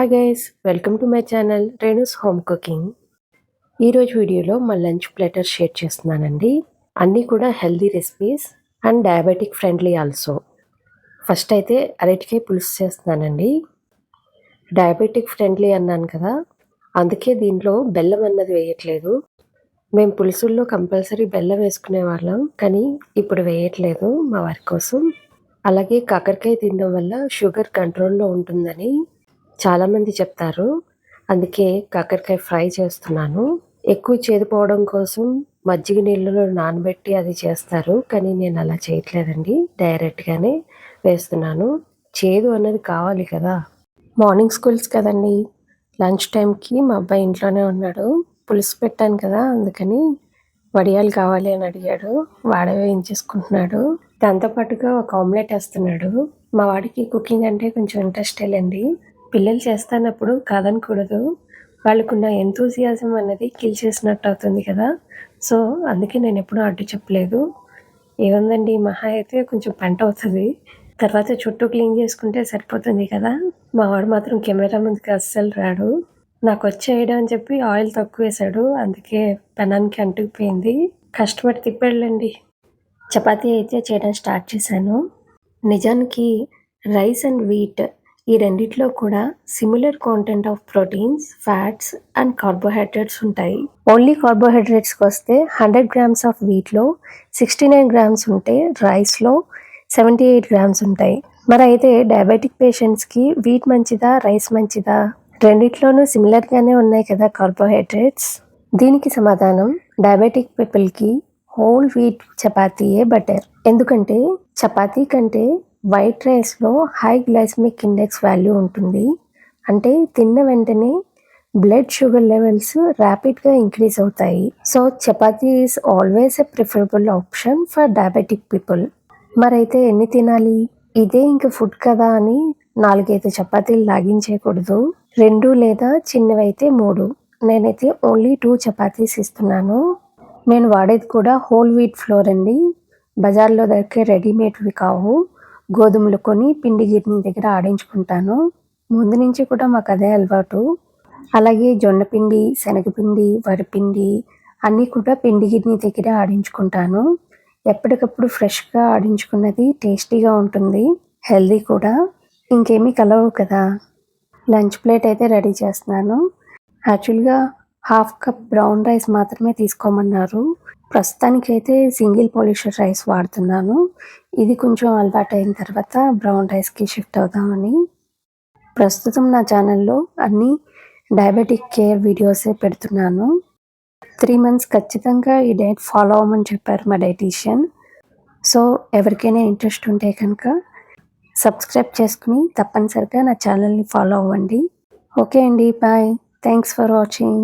Hi guys welcome to my channel Renu's home cooking ఈరోజు వీడియోలో మా లంచ్ ప్లేటర్ షేర్ చేస్తున్నానండి. అన్నీ కూడా healthy recipes and diabetic friendly also. First అయితే అరటికాయ పులుసు చేస్తున్నానండి. డయాబెటిక్ ఫ్రెండ్లీ అన్నాను కదా అందుకే దీంట్లో బెల్లం అన్నది వేయట్లేదు. మేము పులుసుల్లో కంపల్సరీ బెల్లం వేసుకునే వాళ్ళం కానీ ఇప్పుడు వేయట్లేదు మా వారి కోసం. అలాగే కాకరకాయ తినడం వల్ల షుగర్ కంట్రోల్లో ఉంటుందని చాలామంది చెప్తారు. అందుకే కాకరకాయ ఫ్రై చేస్తున్నాను. ఎక్కువ చేదుపోవడం కోసం మజ్జిగ నీళ్ళలో నానబెట్టి అది చేస్తారు. కానీ నేను అలా చేయట్లేదండి. డైరెక్ట్గానే వేస్తున్నాను. చేదు అన్నది కావాలి కదా. మార్నింగ్ స్కూల్స్ కదండి. లంచ్ టైంకి మా అబ్బాయి ఇంట్లోనే ఉన్నాడు. పులుసు పెట్టాను కదా అందుకని వడియాలు కావాలి అని అడిగాడు. వాడే వేయించేసుకుంటున్నాడు. దాంతోపాటుగా ఒక ఆమ్లెట్ వేస్తున్నాడు. మా వాడికి కుకింగ్ అంటే కొంచెం ఇంట్రెస్ట్ లేండి. పిల్లలు చేస్తానప్పుడు కాదనకూడదు. వాళ్ళకున్న ఎంతూజియాజం అన్నది కిల్ చేసినట్టు అవుతుంది కదా. సో అందుకే నేను ఎప్పుడూ అడ్డు చెప్పలేదు. ఏముందండి మహా అయితే కొంచెం పంట అవుతుంది. తర్వాత చుట్టూ క్లీన్ చేసుకుంటే సరిపోతుంది కదా. మా వాడు మాత్రం కెమెరా ముందుకు అస్సలు రాడు. నాకు వచ్చేయడం అని చెప్పి ఆయిల్ తక్కువ వేసాడు అందుకే పెనానికి అంటుకుపోయింది. కష్టపడి తిప్పాడులేండి. చపాతీ అయితే చేయడం స్టార్ట్ చేశాను. నిజానికి రైస్ అండ్ వీట్ ఈ రెండిట్లో కూడా similar content of proteins fats and carbohydrates ఉంటాయి. ఓన్లీ కార్బోహైడ్రేట్స్కి వస్తే హండ్రెడ్ గ్రామ్స్ ఆఫ్ వీట్లో సిక్స్టీ నైన్ గ్రామ్స్ ఉంటే రైస్లో సెవెంటీ ఎయిట్ గ్రామ్స్ ఉంటాయి. మరి అయితే డయాబెటిక్ పేషెంట్స్కి వీట్ మంచిదా రైస్ మంచిదా? రెండిట్లోనూ సిమిలర్గానే ఉన్నాయి కదా కార్బోహైడ్రేట్స్ దీనికి సమాధానం డయాబెటిక్ పీపుల్కి హోల్ వీట్ చపాతీయే బెటర్ ఎందుకంటే చపాతీ కంటే వైట్ రైస్లో హై గ్లైసమిక్ ఇండెక్స్ వాల్యూ ఉంటుంది. అంటే తిన్న వెంటనే బ్లడ్ షుగర్ లెవెల్స్ ర్యాపిడ్గా ఇంక్రీజ్ అవుతాయి. So chapati is always a preferable option for diabetic people. మరైతే ఎన్ని తినాలి? ఇదే ఇంక ఫుడ్ కదా అని నాలుగైదు చపాతీలు లాగించేయకూడదు. రెండు లేదా చిన్నవైతే మూడు. నేనైతే ఓన్లీ టూ చపాతీస్ ఇస్తున్నాను. నేను వాడేది కూడా హోల్ వీట్ ఫ్లోర్ అండి. బజార్లో దొరికే రెడీమేడ్వి కావు. గోధుమలు కొని పిండి గిర్ని దగ్గర ఆడించుకుంటాను. ముందు నుంచి కూడా మాకు అదే అలవాటు. అలాగే జొన్న పిండి శనగపిండి వరిపిండి అన్నీ కూడా పిండి గిర్ని దగ్గర ఆడించుకుంటాను. ఎప్పటికప్పుడు ఫ్రెష్గా ఆడించుకున్నది టేస్టీగా ఉంటుంది హెల్దీ కూడా. ఇంకేమీ కలవు కదా. లంచ్ ప్లేట్ అయితే రెడీ చేస్తున్నాను. యాక్చువల్గా హాఫ్ కప్ బ్రౌన్ రైస్ మాత్రమే తీసుకోమన్నారు. ప్రస్తుతానికైతే సింగిల్ పాలిషర్ రైస్ వాడుతున్నాను. ఇది కొంచెం అలవాటు అయిన తర్వాత బ్రౌన్ రైస్కి షిఫ్ట్ అవుదామని. ప్రస్తుతం నా ఛానల్లో అన్ని డయాబెటిక్ కేర్ వీడియోసే పెడుతున్నాను. త్రీ మంత్స్ ఖచ్చితంగా ఈ డైట్ ఫాలో అవ్వమని చెప్పారు మా డైటీషియన్. సో ఎవరికైనా ఇంట్రెస్ట్ ఉంటే కనుక సబ్స్క్రైబ్ చేసుకుని తప్పనిసరిగా నా ఛానల్ని ఫాలో అవ్వండి. ఓకే అండి బాయ్. Thanks for watching.